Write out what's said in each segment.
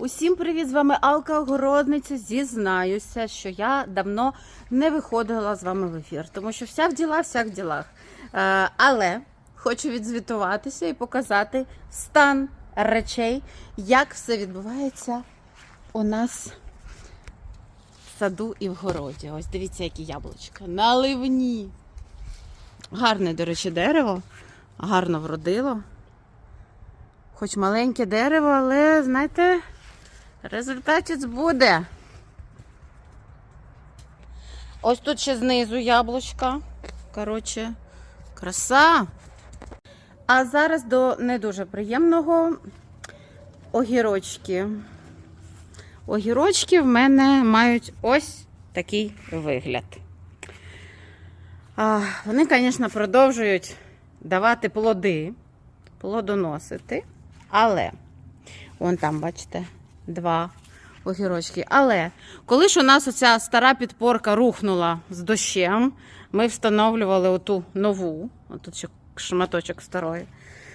Усім привіт! З вами Алка Огородниця. Зізнаюся, що я давно не виходила з вами в ефір, тому що вся в ділах, вся в ділах. Е, але хочу відзвітуватися і показати стан речей, як все відбувається у нас в саду і в городі. Ось дивіться, які яблучка. Наливні. Гарне, до речі, дерево. Гарно вродило. Хоч маленьке дерево, але, знаєте, результатець буде. Ось тут ще знизу яблучка. Коротше, краса. А зараз до не дуже приємного огірочки. Огірочки в мене мають ось такий вигляд. А, Вони, звісно, продовжують давати плоди, плодоносити, але вон там, бачите, два огірочки. Але коли ж у нас оця стара підпорка рухнула з дощем, ми встановлювали оту нову, отут ще шматочок старої,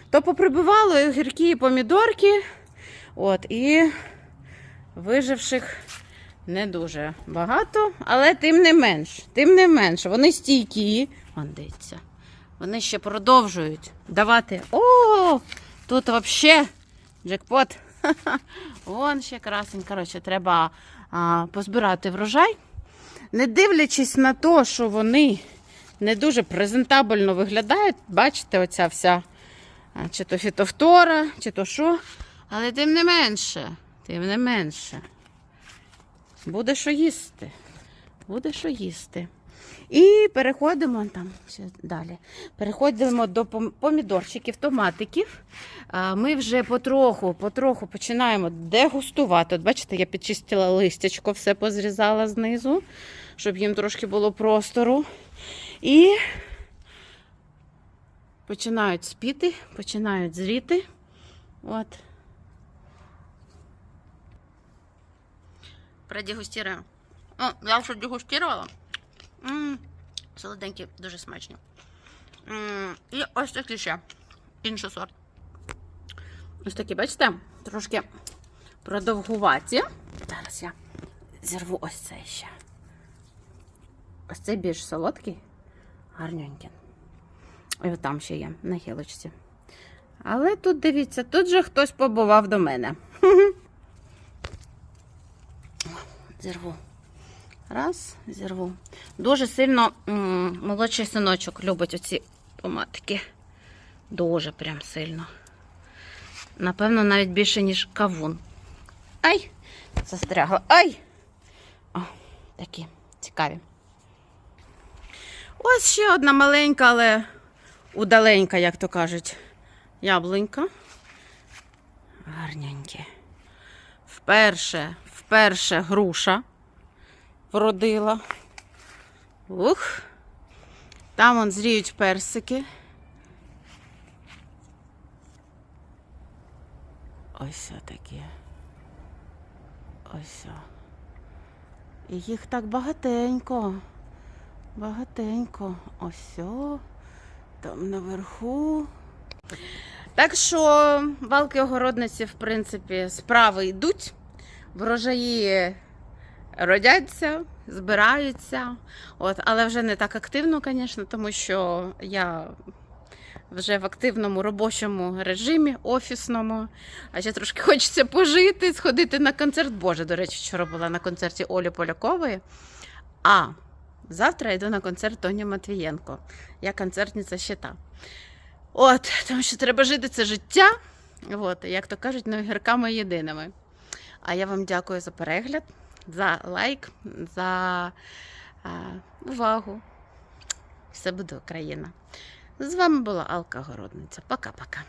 то поприбивали огірки і помідорки. От, і виживших не дуже багато, але тим не менш, тим не менш, вони стійкі. Дивіться. Вони ще продовжують давати. О, тут взагалі джекпот. Вон ще красень. Коротше, треба а, позбирати врожай. Не дивлячись на те, що вони не дуже презентабельно виглядають, бачите, оця вся чи то фітофтора, чи то що. Але тим не менше, тим не менше. Буде що їсти. Буде що їсти. І переходимо там ще далі. Переходимо до помідорчиків, томатиків. Ми вже потроху, потроху починаємо дегустувати. От бачите, я підчистила листячко, все позрізала знизу, щоб їм трошки було простору. І починають спіти, починають зріти. От. Продегустируємо. Я вже дегустувала. М, Солоденькі, дуже смачні. М, І ось такі ще. Інший сорт. Ось такі, бачите, трошки продовгуваті. Зараз я зірву ось цей ще. Ось цей більш солодкий, гарненький. І там ще є на гілочці. Але тут дивіться, тут же хтось побував до мене. Зірву. Раз, зірву. Дуже сильно молодший синочок любить оці томатики. Дуже прям сильно. Напевно, навіть більше, ніж кавун. Ай! Застрягла. Ай! О, такі цікаві. Ось ще одна маленька, але удаленька, як то кажуть, яблунька. Гарненькі. Вперше, вперше груша вродила. Ух. Там он зріють персики. Ось такі. Ось. І їх так багатенько. Багатенько. Ось. Там наверху. Так що валки огородниці, в принципі, справи йдуть. Врожаї родяться, збираються. От, але вже не так активно, звісно, тому що я вже в активному робочому режимі, офісному. А ще трошки хочеться пожити, сходити на концерт. Боже, до речі, вчора була на концерті Олі Полякової. А завтра йду на концерт Тоні Матвієнко. Я концертниця щита. От, тому що треба жити це життя. От, як то кажуть, не огірками єдиними. А я вам дякую за перегляд, за лайк, за а, увагу. Все буде Україна. З вами була Алка Городниця. Пока-пока.